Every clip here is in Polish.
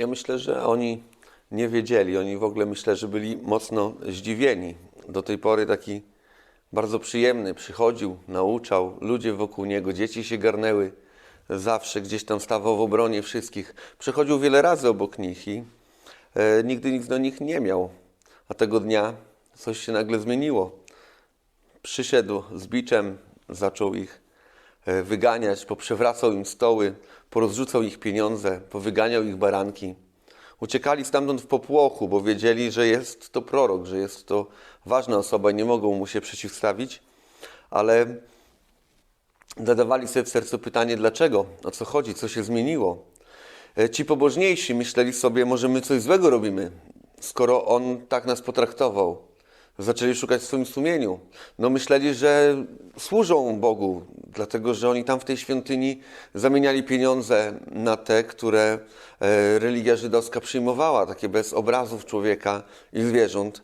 Ja myślę, że oni nie wiedzieli. Oni w ogóle myślę, że byli mocno zdziwieni. Do tej pory taki bardzo przyjemny przychodził, nauczał, ludzie wokół niego, dzieci się garnęły. Zawsze gdzieś tam stawał w obronie wszystkich. Przechodził wiele razy obok nich i e, nigdy nic do nich nie miał. A tego dnia coś się nagle zmieniło. Przyszedł z biczem, zaczął ich e, wyganiać, poprzewracał im stoły, porozrzucał ich pieniądze, powyganiał ich baranki. Uciekali stamtąd w popłochu, bo wiedzieli, że jest to prorok, że jest to ważna osoba i nie mogą mu się przeciwstawić, ale zadawali sobie w sercu pytanie, dlaczego, o co chodzi, co się zmieniło. E, Ci pobożniejsi myśleli sobie, może my coś złego robimy, skoro on tak nas potraktował. Zaczęli szukać w swoim sumieniu. No myśleli, że służą Bogu, dlatego że oni tam w tej świątyni zamieniali pieniądze na te, które e, religia żydowska przyjmowała, takie bez obrazów człowieka i zwierząt.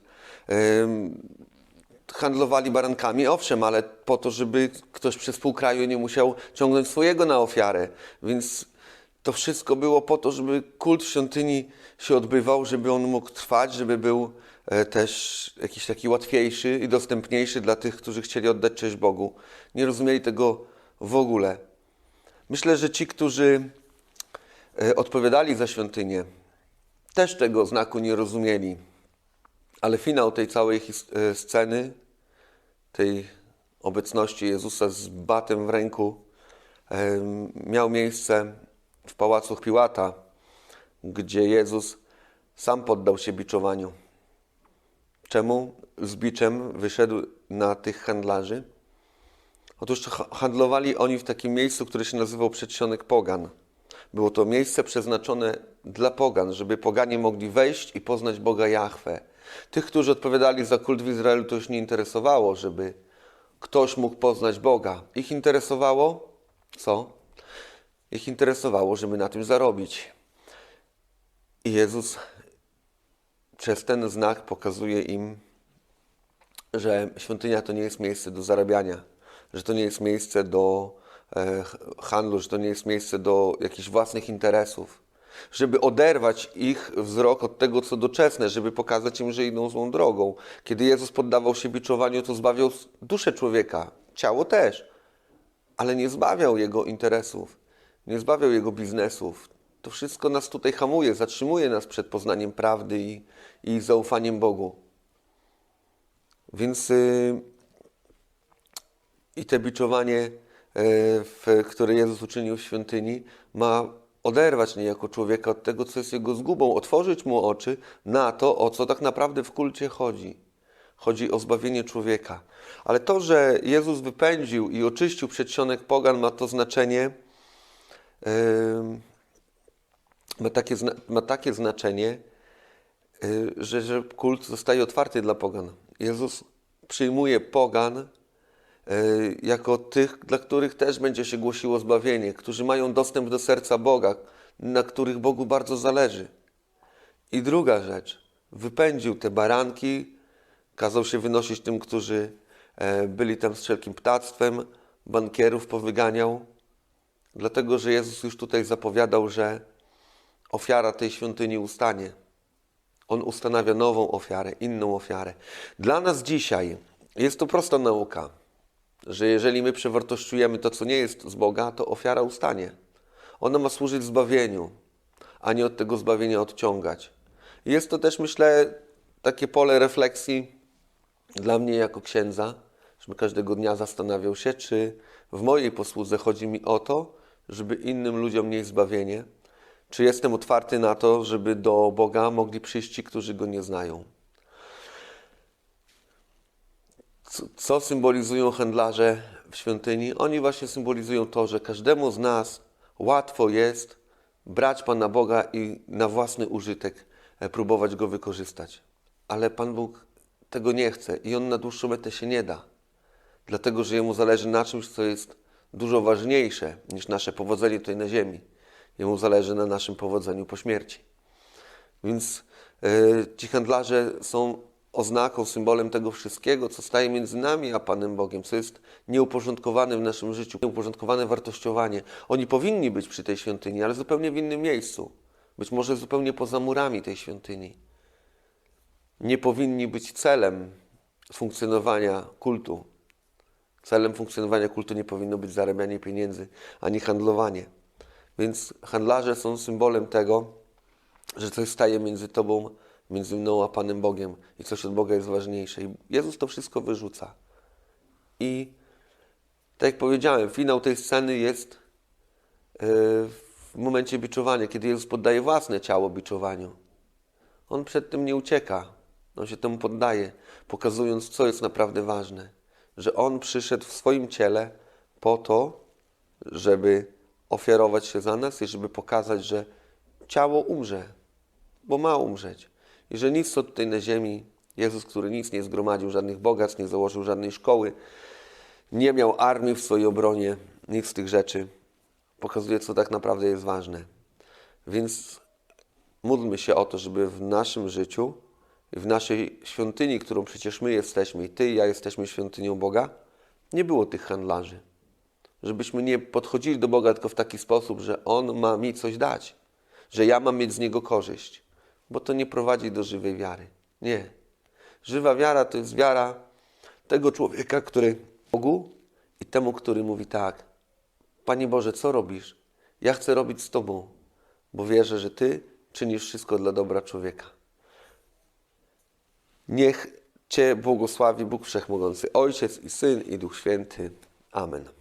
Handlowali barankami, owszem, ale po to, żeby ktoś przez pół kraju nie musiał ciągnąć swojego na ofiarę. Więc to wszystko było po to, żeby kult w świątyni się odbywał, żeby on mógł trwać, żeby był też jakiś taki łatwiejszy i dostępniejszy dla tych, którzy chcieli oddać cześć Bogu. Nie rozumieli tego w ogóle. Myślę, że ci, którzy e, odpowiadali za świątynię, też tego znaku nie rozumieli. Ale finał tej całej e, sceny, tej obecności Jezusa z batem w ręku, miał miejsce w pałacu Piłata, gdzie Jezus sam poddał się biczowaniu. Czemu z biczem wyszedł na tych handlarzy? Otóż ha- handlowali oni w takim miejscu, które się nazywał Przedsionek Pogan. Było to miejsce przeznaczone dla pogan, żeby poganie mogli wejść i poznać Boga Jahwe. Tych, którzy odpowiadali za kult w Izraelu, to już nie interesowało, żeby ktoś mógł poznać Boga. Ich interesowało co? Ich interesowało, żeby na tym zarobić. I Jezus przez ten znak pokazuje im, że świątynia to nie jest miejsce do zarabiania, że to nie jest miejsce do e, handlu, że to nie jest miejsce do jakichś własnych interesów. Żeby oderwać ich wzrok od tego, co doczesne, żeby pokazać im, że idą złą drogą. Kiedy Jezus poddawał się biczowaniu, to zbawiał duszę człowieka, ciało też, ale nie zbawiał jego interesów, nie zbawiał jego biznesów. To wszystko nas tutaj hamuje, zatrzymuje nas przed poznaniem prawdy i, i zaufaniem Bogu. Więc y, i te biczowanie, y, w, które Jezus uczynił w świątyni, ma oderwać niejako człowieka od tego, co jest jego zgubą, otworzyć mu oczy na to, o co tak naprawdę w kulcie chodzi. Chodzi o zbawienie człowieka. Ale to, że Jezus wypędził i oczyścił przedsionek pogan, ma to znaczenie, yy, ma, takie, ma takie znaczenie, y, że, że kult zostaje otwarty dla pogan. Jezus przyjmuje pogan y, jako tych, dla których też będzie się głosiło zbawienie, którzy mają dostęp do serca Boga, na których Bogu bardzo zależy. I druga rzecz, wypędził te baranki, kazał się wynosić tym, którzy e, byli tam z wszelkim ptactwem, bankierów powyganiał, dlatego że Jezus już tutaj zapowiadał, że ofiara tej świątyni ustanie. On ustanawia nową ofiarę, inną ofiarę. Dla nas dzisiaj jest to prosta nauka, że jeżeli my przewartościujemy to, co nie jest z Boga, to ofiara ustanie. Ona ma służyć zbawieniu, a nie od tego zbawienia odciągać. Jest to też, myślę, takie pole refleksji dla mnie jako księdza, żebym każdego dnia zastanawiał się, czy w mojej posłudze chodzi mi o to, żeby innym ludziom nieść zbawienie, czy jestem otwarty na to, żeby do Boga mogli przyjść ci, którzy Go nie znają. Co, symbolizują handlarze w świątyni? Oni właśnie symbolizują to, że każdemu z nas łatwo jest brać Pana Boga i na własny użytek e, próbować Go wykorzystać. Ale Pan Bóg tego nie chce i On na dłuższą metę się nie da. Dlatego, że Jemu zależy na czymś, co jest dużo ważniejsze niż nasze powodzenie tutaj na ziemi. Jemu zależy na naszym powodzeniu po śmierci. Więc e, ci handlarze są oznaką, symbolem tego wszystkiego, co staje między nami a Panem Bogiem, co jest nieuporządkowane w naszym życiu, nieuporządkowane wartościowanie. Oni powinni być przy tej świątyni, ale zupełnie w innym miejscu. być może zupełnie poza murami tej świątyni. Nie powinni być celem funkcjonowania kultu. Celem funkcjonowania kultu nie powinno być zarabianie pieniędzy, ani handlowanie. Więc handlarze są symbolem tego, że coś staje między Tobą, między mną a Panem Bogiem i coś od Boga jest ważniejsze. I Jezus to wszystko wyrzuca. I tak jak powiedziałem, finał tej sceny jest yy, w momencie biczowania, kiedy Jezus poddaje własne ciało biczowaniu. On przed tym nie ucieka. On się temu poddaje, pokazując, co jest naprawdę ważne. Że On przyszedł w swoim ciele po to, żeby ofiarować się za nas i żeby pokazać, że ciało umrze, bo ma umrzeć. I że nic co tutaj na ziemi, Jezus, który nic nie zgromadził, żadnych bogactw, nie założył żadnej szkoły, nie miał armii w swojej obronie, nic z tych rzeczy, pokazuje, co tak naprawdę jest ważne. Więc módlmy się o to, żeby w naszym życiu, w naszej świątyni, którą przecież my jesteśmy, i Ty i ja jesteśmy świątynią Boga, nie było tych handlarzy. Żebyśmy nie podchodzili do Boga tylko w taki sposób, że On ma mi coś dać, że ja mam mieć z Niego korzyść, bo to nie prowadzi do żywej wiary. Nie. Żywa wiara to jest wiara tego człowieka, który Bogu i temu, który mówi tak. Panie Boże, co robisz? Ja chcę robić z Tobą, bo wierzę, że Ty czynisz wszystko dla dobra człowieka. Niech Cię błogosławi Bóg Wszechmogący, Ojciec i Syn i Duch Święty. Amen.